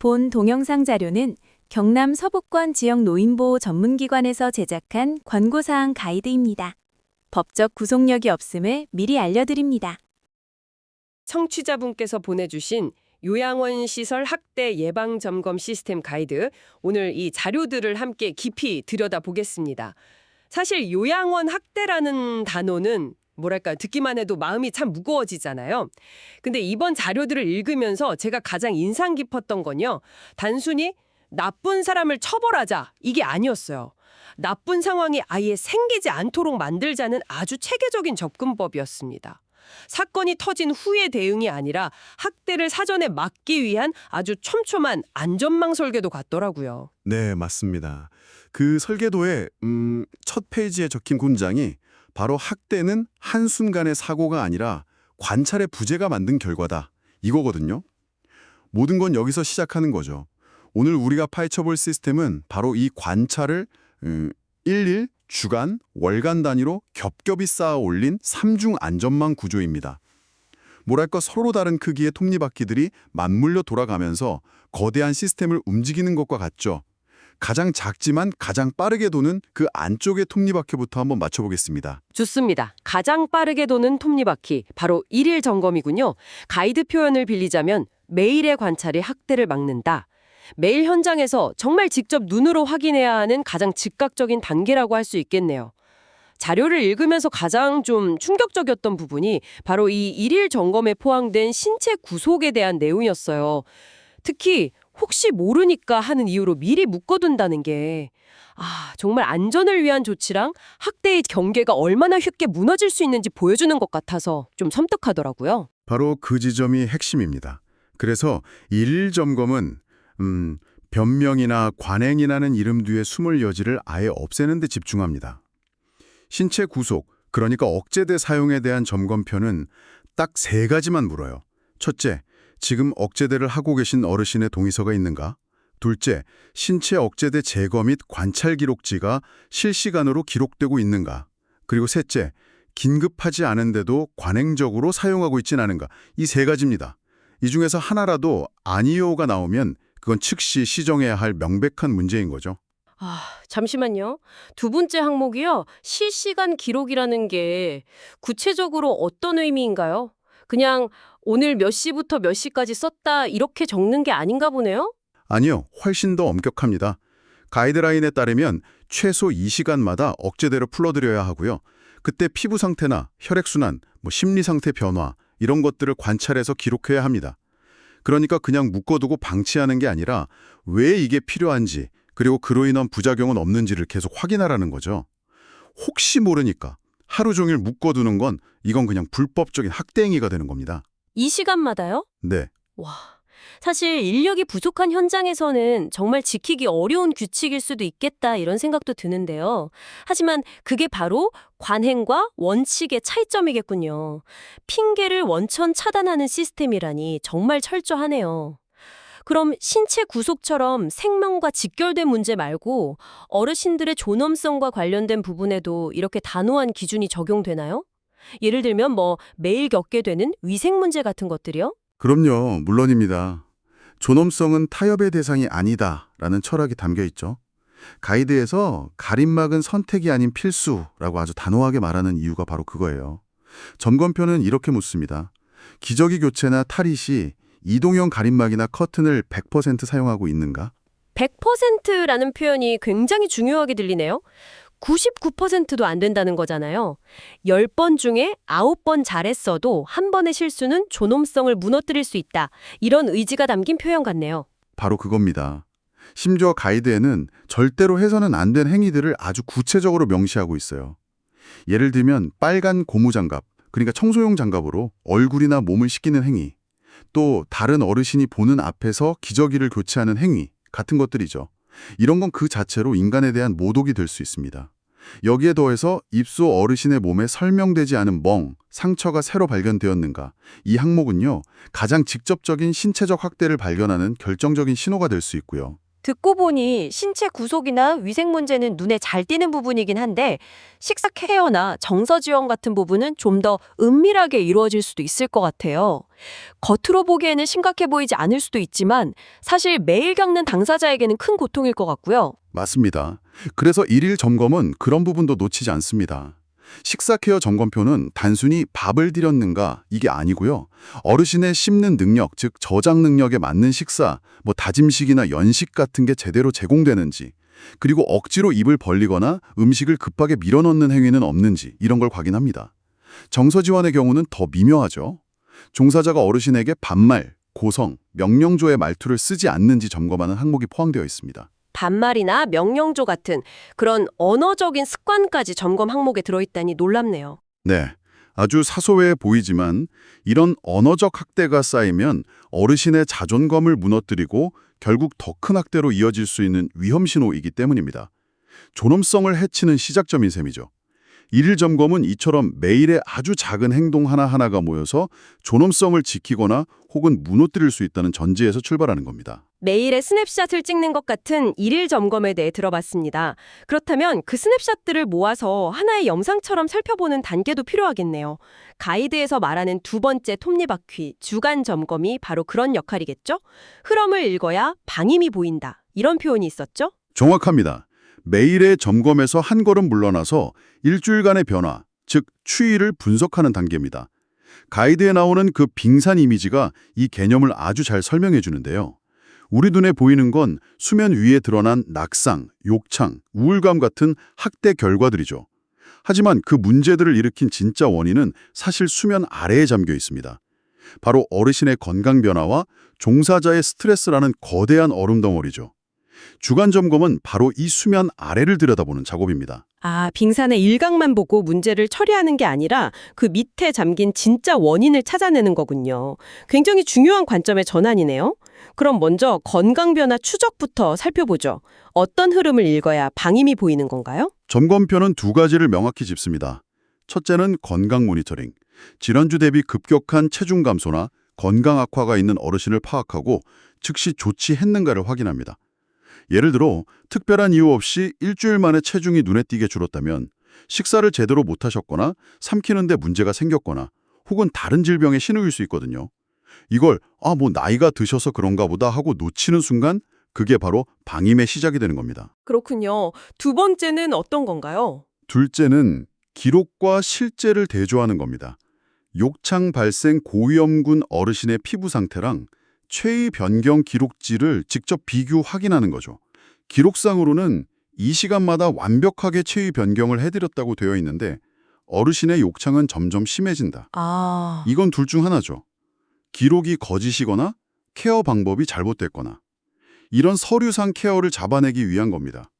본 동영상 자료는 경남 서부권 지역 노인보호 전문기관에서 제작한 권고사항 가이드입니다. 법적 구속력이 없음을 미리 알려드립니다. 청취자분께서 보내주신 요양원 시설 학대 예방 점검 시스템 가이드 오늘 이 자료들을 함께 깊이 들여다보겠습니다. 사실 요양원 학대라는 단어는 뭐랄까 듣기만 해도 마음이 참 무거워지잖아요. 근데 이번 자료들을 읽으면서 제가 가장 인상 깊었던 건요. 단순히 나쁜 사람을 처벌하자 이게 아니었어요. 나쁜 상황이 아예 생기지 않도록 만들자는 아주 체계적인 접근법이었습니다. 사건이 터진 후의 대응이 아니라 학대를 사전에 막기 위한 아주 촘촘한 안전망 설계도 같더라고요. 네, 맞습니다. 그 설계도의 음, 첫 페이지에 적힌 문장이 바로 학대는 한순간의 사고가 아니라 관찰의 부재가 만든 결과다. 이거거든요. 모든 건 여기서 시작하는 거죠. 오늘 우리가 파헤쳐볼 시스템은 바로 이 관찰을 음, 일일, 주간, 월간 단위로 겹겹이 쌓아 올린 삼중 안전망 구조입니다. 뭐랄까 서로 다른 크기의 톱니바퀴들이 맞물려 돌아가면서 거대한 시스템을 움직이는 것과 같죠. 가장 작지만 가장 빠르게 도는 그 안쪽의 톱니바퀴부터 한번 맞춰보겠습니다. 좋습니다. 가장 빠르게 도는 톱니바퀴, 바로 일일 점검이군요. 가이드 표현을 빌리자면 매일의 관찰이 학대를 막는다. 매일 현장에서 정말 직접 눈으로 확인해야 하는 가장 즉각적인 단계라고 할 수 있겠네요. 자료를 읽으면서 가장 좀 충격적이었던 부분이 바로 이 일일 점검에 포함된 신체 구속에 대한 내용이었어요. 특히 혹시 모르니까 하는 이유로 미리 묶어둔다는 게 아, 정말 안전을 위한 조치랑 학대의 경계가 얼마나 쉽게 무너질 수 있는지 보여주는 것 같아서 좀 섬뜩하더라고요. 바로 그 지점이 핵심입니다. 그래서 일일 점검은 음, 변명이나 관행이라는 이름 뒤에 숨을 여지를 아예 없애는 데 집중합니다. 신체 구속, 그러니까 억제대 사용에 대한 점검표는 딱 세 가지만 물어요. 첫째, 지금 억제대를 하고 계신 어르신의 동의서가 있는가? 둘째, 신체 억제대 제거 및 관찰 기록지가 실시간으로 기록되고 있는가? 그리고 셋째, 긴급하지 않은데도 관행적으로 사용하고 있진 않은가? 이 세 가지입니다. 이 중에서 하나라도 아니요가 나오면 그건 즉시 시정해야 할 명백한 문제인 거죠. 아, 잠시만요. 두 번째 항목이요. 실시간 기록이라는 게 구체적으로 어떤 의미인가요? 그냥 오늘 몇 시부터 몇 시까지 썼다 이렇게 적는 게 아닌가 보네요? 아니요, 훨씬 더 엄격합니다. 가이드라인에 따르면 최소 2시간마다 억제대로 풀어드려야 하고요. 그때 피부 상태나 혈액순환, 뭐 심리 상태 변화 이런 것들을 관찰해서 기록해야 합니다. 그러니까 그냥 묶어두고 방치하는 게 아니라 왜 이게 필요한지 그리고 그로 인한 부작용은 없는지를 계속 확인하라는 거죠. 혹시 모르니까 하루 종일 묶어두는 건 이건 그냥 불법적인 학대 행위가 되는 겁니다. 이 시간마다요? 네, 와. 사실 인력이 부족한 현장에서는 정말 지키기 어려운 규칙일 수도 있겠다 이런 생각도 드는데요. 하지만 그게 바로 관행과 원칙의 차이점이겠군요. 핑계를 원천 차단하는 시스템이라니 정말 철저하네요. 그럼 신체 구속처럼 생명과 직결된 문제 말고 어르신들의 존엄성과 관련된 부분에도 이렇게 단호한 기준이 적용되나요? 예를 들면 뭐 매일 겪게 되는 위생 문제 같은 것들이요? 그럼요, 물론입니다. 존엄성은 타협의 대상이 아니다라는 철학이 담겨 있죠. 가이드에서 가림막은 선택이 아닌 필수라고 아주 단호하게 말하는 이유가 바로 그거예요. 점검표는 이렇게 묻습니다. 기저귀 교체나 탈의 시 이동형 가림막이나 커튼을 100% 사용하고 있는가? 100%라는 표현이 굉장히 중요하게 들리네요. 99%도 안 된다는 거잖아요. 10번 중에 9번 잘했어도 한 번의 실수는 존엄성을 무너뜨릴 수 있다. 이런 의지가 담긴 표현 같네요. 바로 그겁니다. 심지어 가이드에는 절대로 해서는 안 된 행위들을 아주 구체적으로 명시하고 있어요. 예를 들면 빨간 고무장갑, 그러니까 청소용 장갑으로 얼굴이나 몸을 씻기는 행위, 또 다른 어르신이 보는 앞에서 기저귀를 교체하는 행위 같은 것들이죠. 이런 건 그 자체로 인간에 대한 모독이 될 수 있습니다. 여기에 더해서 입소 어르신의 몸에 설명되지 않은 멍, 상처가 새로 발견되었는가. 이 항목은요, 가장 직접적인 신체적 학대를 발견하는 결정적인 신호가 될 수 있고요. 듣고 보니 신체 구속이나 위생 문제는 눈에 잘 띄는 부분이긴 한데 식사 케어나 정서 지원 같은 부분은 좀 더 은밀하게 이루어질 수도 있을 것 같아요. 겉으로 보기에는 심각해 보이지 않을 수도 있지만 사실 매일 겪는 당사자에게는 큰 고통일 것 같고요. 맞습니다. 그래서 일일 점검은 그런 부분도 놓치지 않습니다. 식사 케어 점검표는 단순히 밥을 드렸는가 이게 아니고요. 어르신의 씹는 능력, 즉 저장 능력에 맞는 식사, 뭐 다짐식이나 연식 같은 게 제대로 제공되는지, 그리고 억지로 입을 벌리거나 음식을 급하게 밀어넣는 행위는 없는지 이런 걸 확인합니다. 정서 지원의 경우는 더 미묘하죠. 종사자가 어르신에게 반말, 고성, 명령조의 말투를 쓰지 않는지 점검하는 항목이 포함되어 있습니다. 반말이나 명령조 같은 그런 언어적인 습관까지 점검 항목에 들어있다니 놀랍네요. 네, 아주 사소해 보이지만 이런 언어적 학대가 쌓이면 어르신의 자존감을 무너뜨리고 결국 더 큰 학대로 이어질 수 있는 위험 신호이기 때문입니다. 존엄성을 해치는 시작점인 셈이죠. 일일 점검은 이처럼 매일의 아주 작은 행동 하나하나가 모여서 존엄성을 지키거나 혹은 무너뜨릴 수 있다는 전제에서 출발하는 겁니다. 매일의 스냅샷을 찍는 것 같은 일일 점검에 대해 들어봤습니다. 그렇다면 그 스냅샷들을 모아서 하나의 영상처럼 살펴보는 단계도 필요하겠네요. 가이드에서 말하는 두 번째 톱니바퀴, 주간 점검이 바로 그런 역할이겠죠? 흐름을 읽어야 방임이 보인다. 이런 표현이 있었죠? 정확합니다. 매일의 점검에서 한 걸음 물러나서 일주일간의 변화, 즉 추이를 분석하는 단계입니다. 가이드에 나오는 그 빙산 이미지가 이 개념을 아주 잘 설명해 주는데요. 우리 눈에 보이는 건 수면 위에 드러난 낙상, 욕창, 우울감 같은 학대 결과들이죠. 하지만 그 문제들을 일으킨 진짜 원인은 사실 수면 아래에 잠겨 있습니다. 바로 어르신의 건강 변화와 종사자의 스트레스라는 거대한 얼음 덩어리죠. 주간 점검은 바로 이 수면 아래를 들여다보는 작업입니다. 아, 빙산의 일각만 보고 문제를 처리하는 게 아니라 그 밑에 잠긴 진짜 원인을 찾아내는 거군요. 굉장히 중요한 관점의 전환이네요. 그럼 먼저 건강 변화 추적부터 살펴보죠. 어떤 흐름을 읽어야 방임이 보이는 건가요? 점검표는 두 가지를 명확히 짚습니다. 첫째는 건강 모니터링. 지난주 대비 급격한 체중 감소나 건강 악화가 있는 어르신을 파악하고 즉시 조치했는가를 확인합니다. 예를 들어 특별한 이유 없이 일주일 만에 체중이 눈에 띄게 줄었다면 식사를 제대로 못하셨거나 삼키는데 문제가 생겼거나 혹은 다른 질병의 신호일 수 있거든요. 이걸 아 뭐 나이가 드셔서 그런가 보다 하고 놓치는 순간 그게 바로 방임의 시작이 되는 겁니다. 그렇군요. 두 번째는 어떤 건가요? 둘째는 기록과 실제를 대조하는 겁니다. 욕창 발생 고위험군 어르신의 피부 상태랑 최의 변경 기록지를 직접 비교 확인하는 거죠. 기록상으로는 이 시간마다 완벽하게 체위 변경을 해드렸다고 되어 있는데 어르신의 욕창은 점점 심해진다. 아, 이건 둘 중 하나죠. 기록이 거짓이거나 케어 방법이 잘못됐거나 이런 서류상 케어를 잡아내기 위한 겁니다.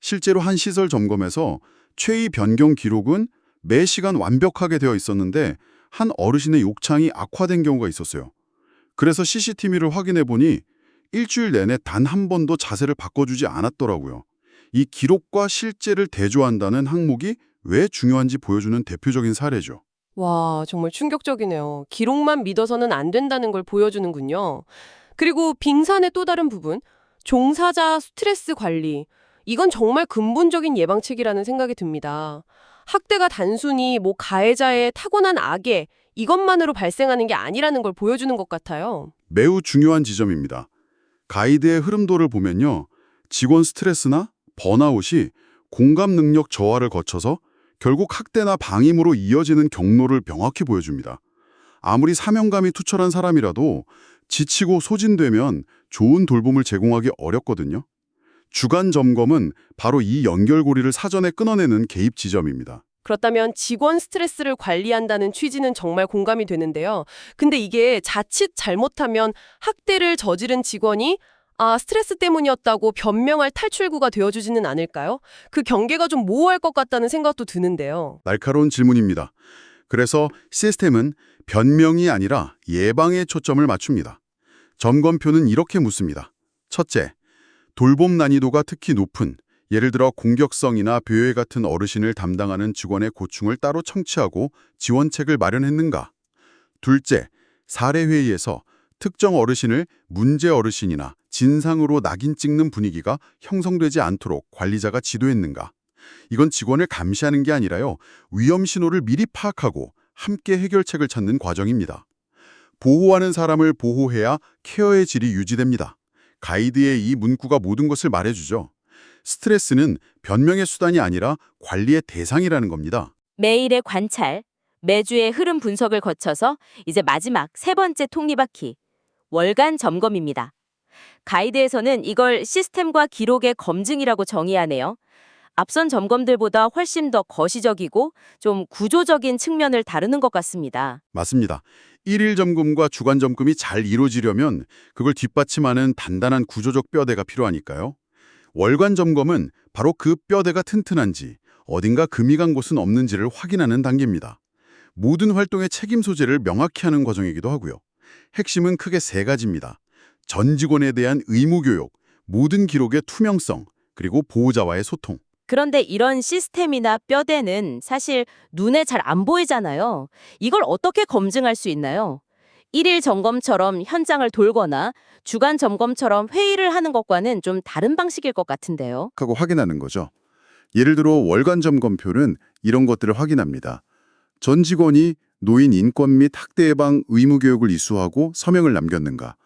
실제로 한 시설 점검에서 최의 변경 기록은 매 시간 완벽하게 되어 있었는데 한 어르신의 욕창이 악화된 경우가 있었어요. 그래서 CCTV를 확인해 보니 일주일 내내 단 한 번도 자세를 바꿔주지 않았더라고요. 이 기록과 실제를 대조한다는 항목이 왜 중요한지 보여주는 대표적인 사례죠. 와, 정말 충격적이네요. 기록만 믿어서는 안 된다는 걸 보여주는군요. 그리고 빙산의 또 다른 부분, 종사자 스트레스 관리. 이건 정말 근본적인 예방책이라는 생각이 듭니다. 학대가 단순히 뭐 가해자의 타고난 악에 이것만으로 발생하는 게 아니라는 걸 보여주는 것 같아요. 매우 중요한 지점입니다. 가이드의 흐름도를 보면요. 직원 스트레스나 번아웃이 공감 능력 저하를 거쳐서 결국 학대나 방임으로 이어지는 경로를 명확히 보여줍니다. 아무리 사명감이 투철한 사람이라도 지치고 소진되면 좋은 돌봄을 제공하기 어렵거든요. 주간 점검은 바로 이 연결고리를 사전에 끊어내는 개입 지점입니다. 그렇다면 직원 스트레스를 관리한다는 취지는 정말 공감이 되는데요. 근데 이게 자칫 잘못하면 학대를 저지른 직원이 아, 스트레스 때문이었다고 변명할 탈출구가 되어주지는 않을까요? 그 경계가 좀 모호할 것 같다는 생각도 드는데요. 날카로운 질문입니다. 그래서 시스템은 변명이 아니라 예방에 초점을 맞춥니다. 점검표는 이렇게 묻습니다. 첫째, 돌봄 난이도가 특히 높은 예를 들어 공격성이나 벼회 같은 어르신을 담당하는 직원의 고충을 따로 청취하고 지원책을 마련했는가? 둘째, 사례회의에서 특정 어르신을 문제 어르신이나 진상으로 낙인 찍는 분위기가 형성되지 않도록 관리자가 지도했는가? 이건 직원을 감시하는 게 아니라요. 위험 신호를 미리 파악하고 함께 해결책을 찾는 과정입니다. 보호하는 사람을 보호해야 케어의 질이 유지됩니다. 가이드의 이 문구가 모든 것을 말해주죠. 스트레스는 변명의 수단이 아니라 관리의 대상이라는 겁니다. 매일의 관찰, 매주의 흐름 분석을 거쳐서 이제 마지막 세 번째 톱니바퀴, 월간 점검입니다. 가이드에서는 이걸 시스템과 기록의 검증이라고 정의하네요. 앞선 점검들보다 훨씬 더 거시적이고 좀 구조적인 측면을 다루는 것 같습니다. 맞습니다. 일일 점검과 주간 점검이 잘 이루어지려면 그걸 뒷받침하는 단단한 구조적 뼈대가 필요하니까요. 월간 점검은 바로 그 뼈대가 튼튼한지 어딘가 금이 간 곳은 없는지를 확인하는 단계입니다. 모든 활동의 책임 소재를 명확히 하는 과정이기도 하고요. 핵심은 크게 세 가지입니다. 전 직원에 대한 의무 교육, 모든 기록의 투명성, 그리고 보호자와의 소통. 그런데 이런 시스템이나 뼈대는 사실 눈에 잘 안 보이잖아요. 이걸 어떻게 검증할 수 있나요? 일일 점검처럼 현장을 돌거나 주간 점검처럼 회의를 하는 것과는 좀 다른 방식일 것 같은데요. 하고 확인하는 거죠. 예를 들어 월간 점검표는 이런 것들을 확인합니다. 전 직원이 노인 인권 및 학대 예방 의무 교육을 이수하고 서명을 남겼는가.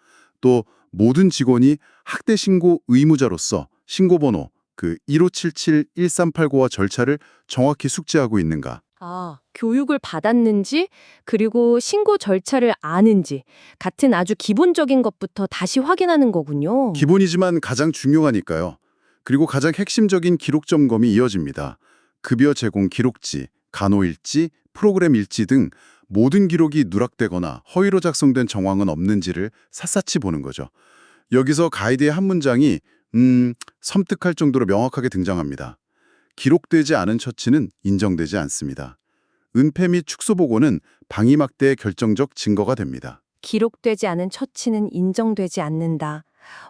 또 모든 직원이 학대 신고 의무자로서 신고 번호 그 1577-1389와 절차를 정확히 숙지하고 있는가. 아, 교육을 받았는지, 그리고 신고 절차를 아는지, 같은 아주 기본적인 것부터 다시 확인하는 거군요. 기본이지만 가장 중요하니까요. 그리고 가장 핵심적인 기록 점검이 이어집니다. 급여 제공 기록지, 간호일지, 프로그램 일지 등 모든 기록이 누락되거나 허위로 작성된 정황은 없는지를 샅샅이 보는 거죠. 여기서 가이드의 한 문장이 음, 섬뜩할 정도로 명확하게 등장합니다. 기록되지 않은 처치는 인정되지 않습니다. 은폐 및 축소 보고는 방위막대의 결정적 증거가 됩니다. 기록되지 않은 처치는 인정되지 않는다.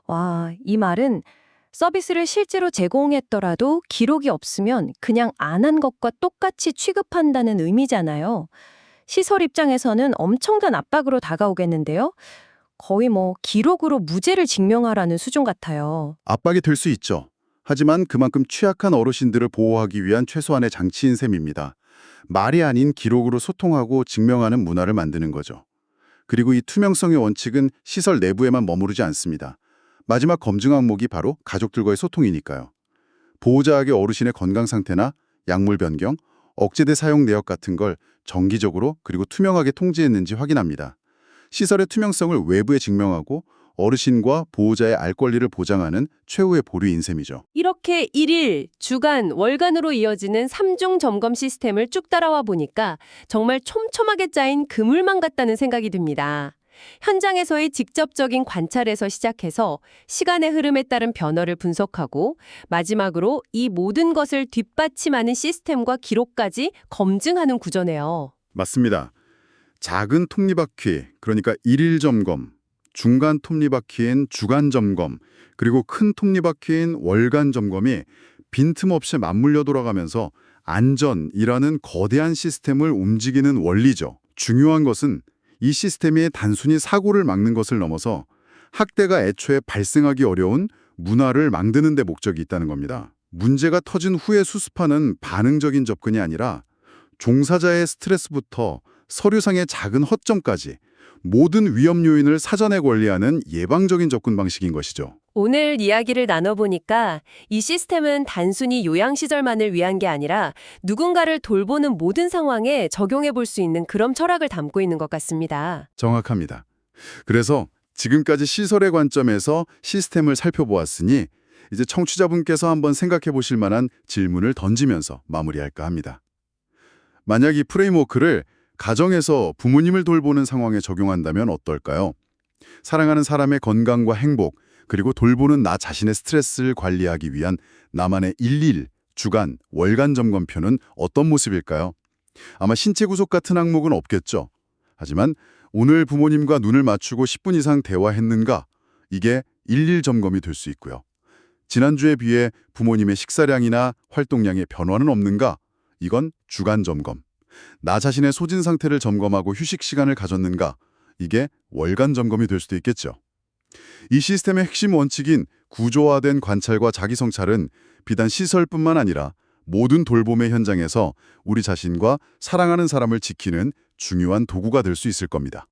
와, 이 말은 서비스를 실제로 제공했더라도 기록이 없으면 그냥 안 한 것과 똑같이 취급한다는 의미잖아요. 시설 입장에서는 엄청난 압박으로 다가오겠는데요. 거의 뭐 기록으로 무죄를 증명하라는 수준 같아요. 압박이 될 수 있죠. 하지만 그만큼 취약한 어르신들을 보호하기 위한 최소한의 장치인 셈입니다. 말이 아닌 기록으로 소통하고 증명하는 문화를 만드는 거죠. 그리고 이 투명성의 원칙은 시설 내부에만 머무르지 않습니다. 마지막 검증 항목이 바로 가족들과의 소통이니까요. 보호자에게 어르신의 건강 상태나 약물 변경, 억제대 사용 내역 같은 걸 정기적으로 그리고 투명하게 통지했는지 확인합니다. 시설의 투명성을 외부에 증명하고 어르신과 보호자의 알 권리를 보장하는 최후의 보류인 셈이죠. 이렇게 일일, 주간, 월간으로 이어지는 삼중 점검 시스템을 쭉 따라와 보니까 정말 촘촘하게 짜인 그물망 같다는 생각이 듭니다. 현장에서의 직접적인 관찰에서 시작해서 시간의 흐름에 따른 변화를 분석하고 마지막으로 이 모든 것을 뒷받침하는 시스템과 기록까지 검증하는 구조네요. 맞습니다. 작은 톱니바퀴, 그러니까 일일 점검, 중간 톱니바퀴인 주간 점검, 그리고 큰 톱니바퀴인 월간 점검이 빈틈없이 맞물려 돌아가면서 안전이라는 거대한 시스템을 움직이는 원리죠. 중요한 것은 이 시스템이 단순히 사고를 막는 것을 넘어서 학대가 애초에 발생하기 어려운 문화를 만드는 데 목적이 있다는 겁니다. 문제가 터진 후에 수습하는 반응적인 접근이 아니라 종사자의 스트레스부터 서류상의 작은 허점까지 모든 위험 요인을 사전에 관리하는 예방적인 접근 방식인 것이죠. 오늘 이야기를 나눠보니까 이 시스템은 단순히 요양시설만을 위한 게 아니라 누군가를 돌보는 모든 상황에 적용해 볼 수 있는 그런 철학을 담고 있는 것 같습니다. 정확합니다. 그래서 지금까지 시설의 관점에서 시스템을 살펴보았으니 이제 청취자분께서 한번 생각해 보실 만한 질문을 던지면서 마무리할까 합니다. 만약 이 프레임워크를 가정에서 부모님을 돌보는 상황에 적용한다면 어떨까요? 사랑하는 사람의 건강과 행복, 그리고 돌보는 나 자신의 스트레스를 관리하기 위한 나만의 일일, 주간, 월간 점검표는 어떤 모습일까요? 아마 신체 구속 같은 항목은 없겠죠. 하지만 오늘 부모님과 눈을 맞추고 10분 이상 대화했는가? 이게 일일 점검이 될 수 있고요. 지난주에 비해 부모님의 식사량이나 활동량에 변화는 없는가? 이건 주간 점검. 나 자신의 소진 상태를 점검하고 휴식 시간을 가졌는가? 이게 월간 점검이 될 수도 있겠죠. 이 시스템의 핵심 원칙인 구조화된 관찰과 자기 성찰은 비단 시설뿐만 아니라 모든 돌봄의 현장에서 우리 자신과 사랑하는 사람을 지키는 중요한 도구가 될 수 있을 겁니다.